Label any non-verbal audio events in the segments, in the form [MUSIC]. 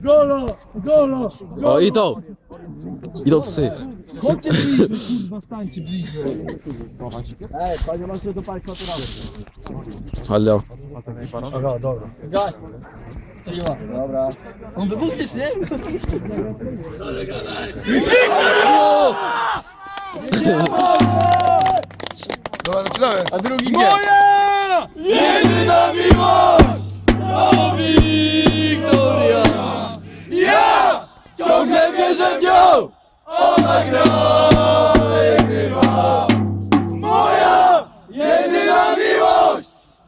Golo! Golo! O, idą! Idą psy. Chodźcie bliżej, kurwa, stańcie bliżej. Ej, panie masz do państwa naturalne. Halo. Aha, dobra. Gaz. Co nie ma? Dobra. On wybuchniesz, nie? Dobra, zaczynamy. A drugi nie. Moja! Jedyna miłość!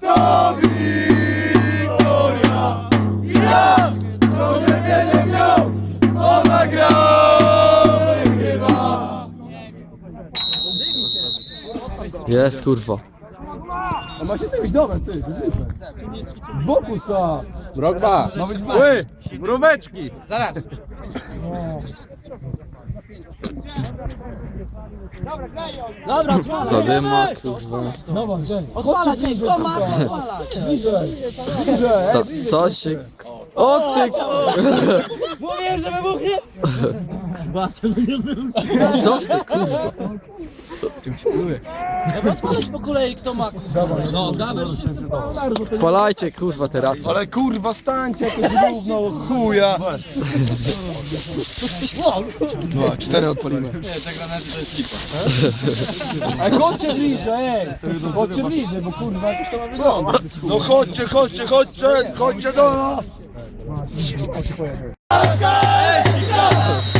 To Wiktoria! Ja! Ona gra grywa! Jest kurwa. A masz się jakimś domem, ty. Z boku sta. Drogba. Ma być Ły, mróweczki. Zaraz. [LAUGHS] Zadyma kurwa. Dobra, Żeń. Odpalać, ma odpalać? Bliżej. Bliżej. To, co się... O ty... Mówię, że wybuchnie! Coś ty kurwa. Odpalać po kolei, kto ma kurwa. No, damy wszyscy Palajcie kurwa te racje. Ale kurwa, stańcie jakoś równo, chuja. Dwa, cztery odpalimy. Ej, chodźcie bliżej, ej. Chodźcie bliżej, bo kurwa jakoś to ma wyglądać. No chodźcie, chodźcie, chodźcie, chodźcie do nas. Ten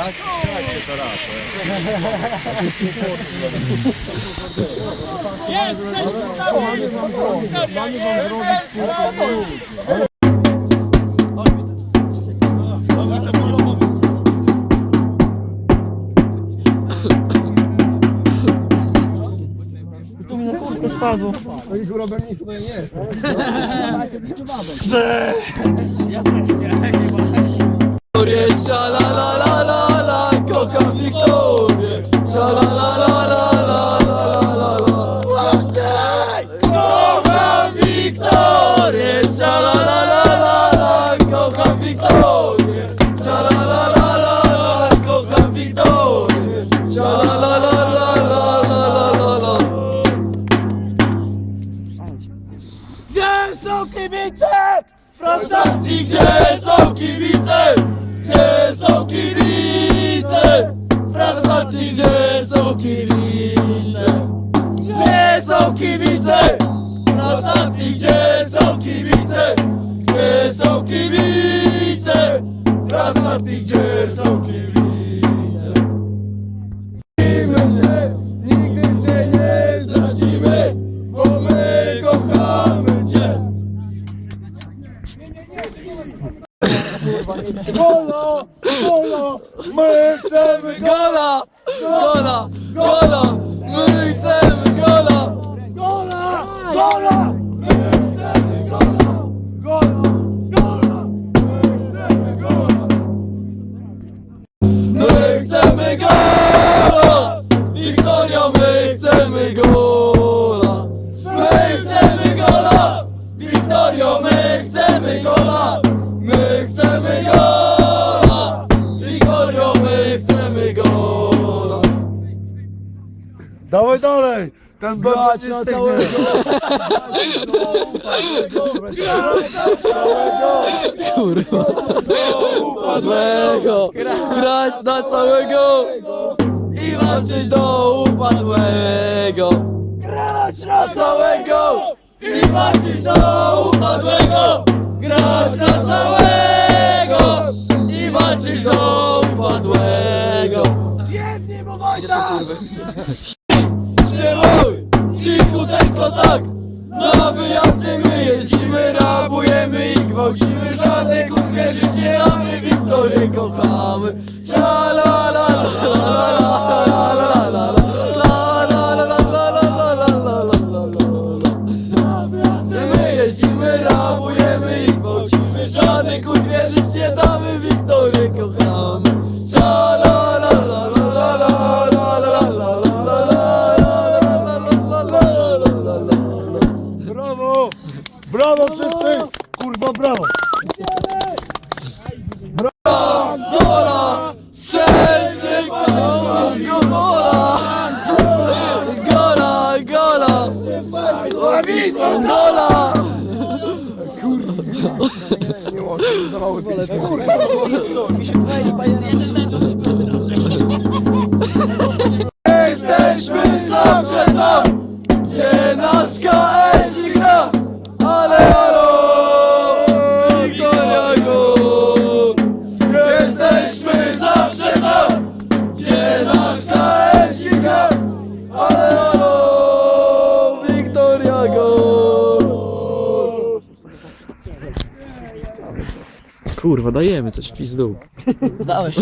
Tak? Tak, się to raz. To spadło. To ich urobem nic nie jest. [LAUGHS] Ja też nie. Orieszala! Są kibice? Prostanti, gdzie są kibice? Gdzie są kibice? Prostanti, gdzie są kibice? Gola! Gola! Gola! My chcemy gola! gola! Gola! My chcemy gola! Gola! Gola! My chcemy gola! Dawaj dalej. Ten na nie całego! stygnie. Kurwa! Upadłego! Grać na całego! walczyć do upadłego Grać na całego i walczyć do upadłego Grać na całego i walczyć do upadłego Gdzie są kurwy? Cichuteńko tak Na wyjazdy my jeździmy, rabujemy i gwałcimy Żadnej kurwie żyć nie damy, Wiktory kochamy Sza la la la la la la la la la la My jeździmy, rabujemy Brawo wszyscy! Kurwa, brawo! Brawo! Angola! Strzelczyk! Angola! Angola! Angola! Angola! Kurwa! Kurwa! Kurwa! Kurwa, dajemy coś w pizdu. Dałeś.